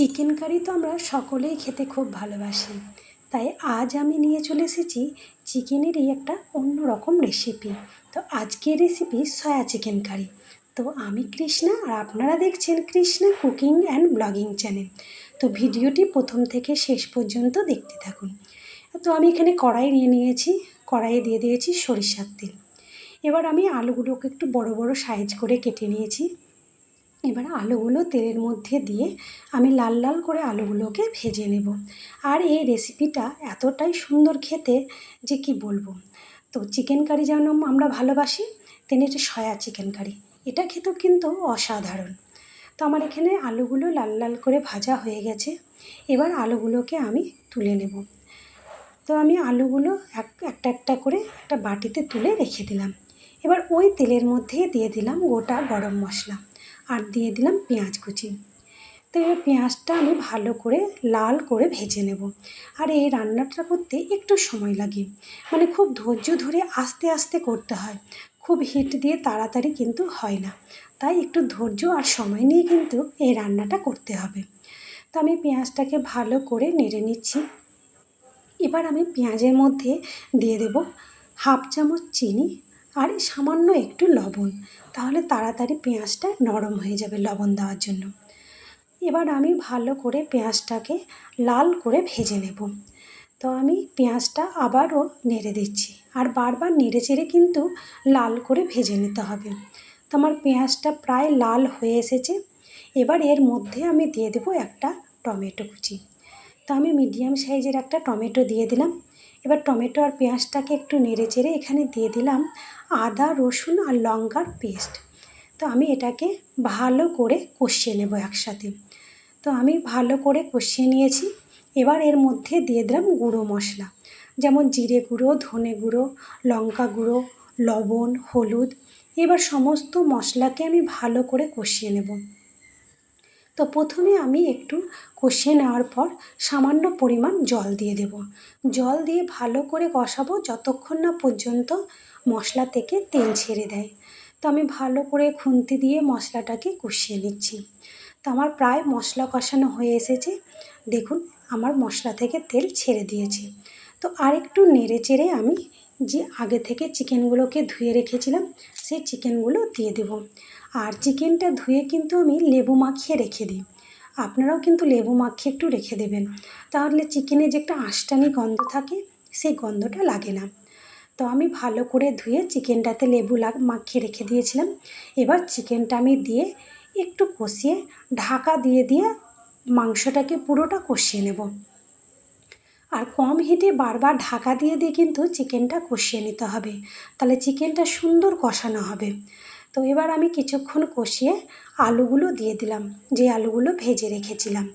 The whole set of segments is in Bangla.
চিকেন কারি তো আমরা সকলেই খেতে খুব ভালোবাসি। তাই আজ আমি নিয়ে চলে এসেছি চিকেনেরই একটা অন্য রকম রেসিপি তো আজকের রেসিপি সয়া চিকেন কারি তো আমি কৃষ্ণা আর আপনারা দেখছেন Krishna cooking and blogging channel তো ভিডিওটি প্রথম থেকে শেষ পর্যন্ত দেখতে থাকুন। তো আমি এখানে কড়াই নিয়ে নিয়েছি, কড়াইয়ে দিয়ে দিয়েছি সরিষার তেল। এবার আমি আলুগুলোকে একটু বড় বড় সাইজ করে কেটে নিয়েছি। এবার আলুগুলো তেলের মধ্যে দিয়ে আমি লাল লাল করে আলুগুলোকে ভেজে নেব। আর এই রেসিপিটা এতটাই সুন্দর খেতে যে কি বলব? তো চিকেন কারি যেন আমরা ভালোবাসি তেমনি এটা সয়া চিকেন কারি। এটা খেতেও কিন্তু অসাধারণ। তো আমার এখানে আলুগুলো লাল লাল করে ভাজা হয়ে গেছে। এবার আলুগুলোকে আমি তুলে নেব। তো আমি আলুগুলো এক, একটা একটা করে একটা বাটিতে তুলে রেখে দিলাম। এবার ওই তেলের মধ্যে দিয়ে দিলাম গোটা গরম মশলা। আর দিয়ে দিলাম পেঁয়াজ কুচি। তো এবার পেঁয়াজটা আমি ভালো করে লাল করে ভেজে নেব। আর এই রান্নাটা করতে একটু সময় লাগে। মানে খুব ধৈর্য ধরে আস্তে আস্তে করতে হয়। খুব হিট দিয়ে তাড়াতাড়ি কিন্তু হয় না। তাই একটু ধৈর্য আর সময় নিয়ে কিন্তু এই রান্নাটা করতে হবে। তো আমি পেঁয়াজটাকে ভালো করে নেড়ে নিচ্ছি। এবার আমি পেঁয়াজের মধ্যে দিয়ে দেব হাফ চামচ চিনি আর সামান্য একটু লবণ। তাহলে তাড়াতাড়ি পেঁয়াজটা নরম হয়ে যাবে লবণ দেওয়ার জন্য। এবার আমি ভালো করে পেঁয়াজটাকে লাল করে ভেজে নেব। তো আমি পেঁয়াজটা আবারও নেড়ে দিচ্ছি। আর বারবার নেড়ে চেড়ে কিন্তু লাল করে ভেজে নিতে হবে। তো আমার পেঁয়াজটা প্রায় লাল হয়ে এসেছে। এবার এর মধ্যে আমি দিয়ে দেবো একটা টমেটো কুচি। তো আমি মিডিয়াম সাইজের একটা টমেটো দিয়ে দিলাম। এবার টমেটো আর পেঁয়াজটাকে একটু নেড়ে চেড়ে এখানে দিয়ে দিলাম আদা, রসুন আর লঙ্কার পেস্ট। তো আমি এটাকে ভালো করে কষিয়ে নেব একসাথে। তো আমি ভালো করে কষিয়ে নিয়েছি। এবার এর মধ্যে দিয়ে দিলাম গুঁড়ো মশলা। যেমন জিরে গুঁড়ো, ধনে গুঁড়ো, লঙ্কা গুঁড়ো, লবণ, হলুদ। এবার সমস্ত মশলাকে আমি ভালো করে কষিয়ে নেব। তো প্রথমে আমি একটু কষিয়ে নেওয়ার পর সামান্য পরিমাণ জল দিয়ে দেব। জল দিয়ে ভালো করে কষাবো যতক্ষণ না পর্যন্ত মশলা থেকে তেল ছেড়ে দেয়। তো আমি ভালো করে খুন্তি দিয়ে মশলাটাকে কষিয়ে নিচ্ছি। তো আমার প্রায় মশলা কষানো হয়ে এসেছে। দেখুন, আমার মশলা থেকে তেল ছেড়ে দিয়েছে। তো আরেকটু নেড়ে চেড়ে আমি যে আগে থেকে চিকেনগুলোকে ধুয়ে রেখেছিলাম, সেই চিকেনগুলো দিয়ে দেব। আর চিকেনটা ধুয়ে কিন্তু আমি লেবু মাখিয়ে রেখে দিই। আপনারাও কিন্তু লেবু মাখিয়ে একটু রেখে দেবেন। তাহলে চিকেনে যে একটা আঁশটানি গন্ধ থাকে, সেই গন্ধটা লাগে না। তো আমি ভালো করে ধুয়ে চিকেনটাতে লেবু মাখিয়ে রেখে দিয়েছিলাম। এবার চিকেনটা আমি দিয়ে একটু কষিয়ে ঢাকা দিয়ে দিয়ে মাংসটাকে পুরোটা কষিয়ে নেব। আর কম হিটে বারবার ঢাকা দিয়ে দিয়ে কিন্তু চিকেনটা কষিয়ে নিতে হবে। তাহলে চিকেনটা সুন্দর কষানো হবে। তো এবার আমি কিছুক্ষণ কষিয়ে আলুগুলো দিয়ে দিলাম, যে আলুগুলো ভেজে রেখেছিলাম।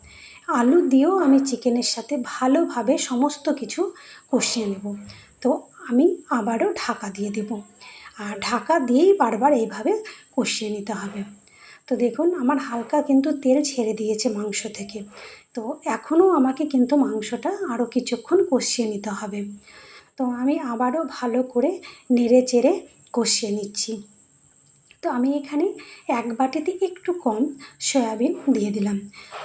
আলু দিয়েও আমি চিকেনের সাথে ভালোভাবে সমস্ত কিছু কষিয়ে নেব। তো আমি আবারও ঢাকা দিয়ে দেব। আর ঢাকা দিয়েই বারবার এইভাবে কষিয়ে নিতে হবে। তো দেখুন, আমার হালকা কিন্তু তেল ছেড়ে দিয়েছে মাংস থেকে। তো এখনও আমাকে কিন্তু মাংসটা আরও কিছুক্ষণ কষিয়ে নিতে হবে। তো আমি আবারও ভালো করে নেড়ে চেড়ে কষিয়ে নিচ্ছি। তো আমি এখানে এক বাটিতে একটু কম সয়াবিন দিয়ে দিলাম।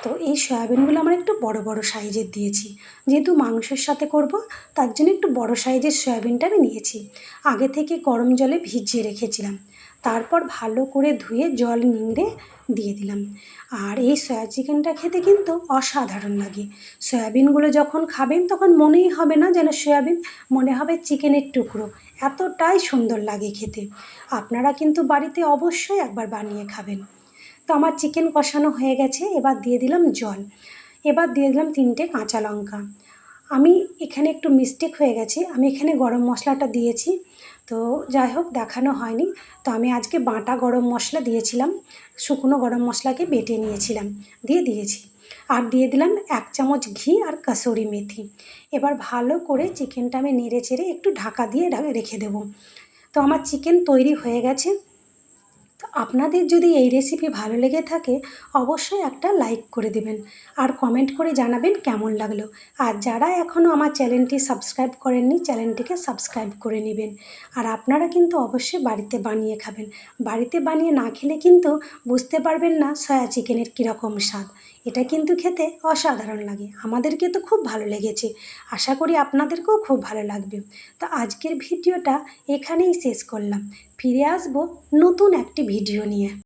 তো এই সয়াবিনগুলো আমার একটু বড় বড় সাইজের দিয়েছি। যেহেতু মাংসের সাথে করব, তার জন্য একটু বড় সাইজের সয়াবিনটা আমি নিয়েছি। আগে থেকে গরম জলে ভিজিয়ে রেখেছিলাম। তারপর ভালো করে ধুয়ে জল নিংড়ে দিয়ে দিলাম। আর এই সয়া চিকেনটা খেতে কিন্তু অসাধারণ লাগে। সয়াবিনগুলো যখন খাবেন, তখন মনেই হবে না যেন সয়াবিন মনে হবে চিকেনের টুকরো। এতটাই সুন্দর লাগে খেতে। আপনারা কিন্তু বাড়িতে অবশ্যই একবার বানিয়ে খাবেন। তো আমার চিকেন কষানো হয়ে গেছে, এবার দিয়ে দিলাম জল। এবার দিয়ে দিলাম তিনটে কাঁচা লঙ্কা। আমি এখানে একটু মিস্টেক হয়ে গেছে, আমি এখানে গরম মশলাটা দিয়েছি। তো যাই হোক, দেখানো হয়নি। তো আমি আজকে বাটা গরম মশলা দিয়েছিলাম, শুকনো গরম মশলাকে বেটে নিয়েছিলাম, দিয়ে দিয়েছি। আর দিয়ে দিলাম এক চামচ ঘি আর কাসুরি মেথি। এবার ভালো করে চিকেনটা আমি নেড়ে চেড়ে একটু ঢাকা দিয়ে রেখে দেবো। তো আমার চিকেন তৈরি হয়ে গেছে। তো আপনাদের যদি এই রেসিপি ভালো লেগে থাকে, অবশ্যই একটা লাইক করে দেবেন আর কমেন্ট করে জানাবেন কেমন লাগল। আর যারা এখনও আমার চ্যানেলটি সাবস্ক্রাইব করেননি চ্যানেলটিকে সাবস্ক্রাইব করে নেবেন। আর আপনারা কিন্তু অবশ্যই বাড়িতে বানিয়ে খাবেন। বাড়িতে বানিয়ে না খেলে কিন্তু বুঝতে পারবেন না সয়া চিকেনের কীরকম স্বাদ। এটা কিন্তু খেতে অসাধারণ লাগে। আমাদেরকে তো খুব ভালো লেগেছে। আশা করি আপনাদেরকেও খুব ভালো লাগবে। তো আজকের ভিডিওটা এখানেই শেষ করলাম। ফিরে আসব নতুন একটি ভিডিও নিয়ে।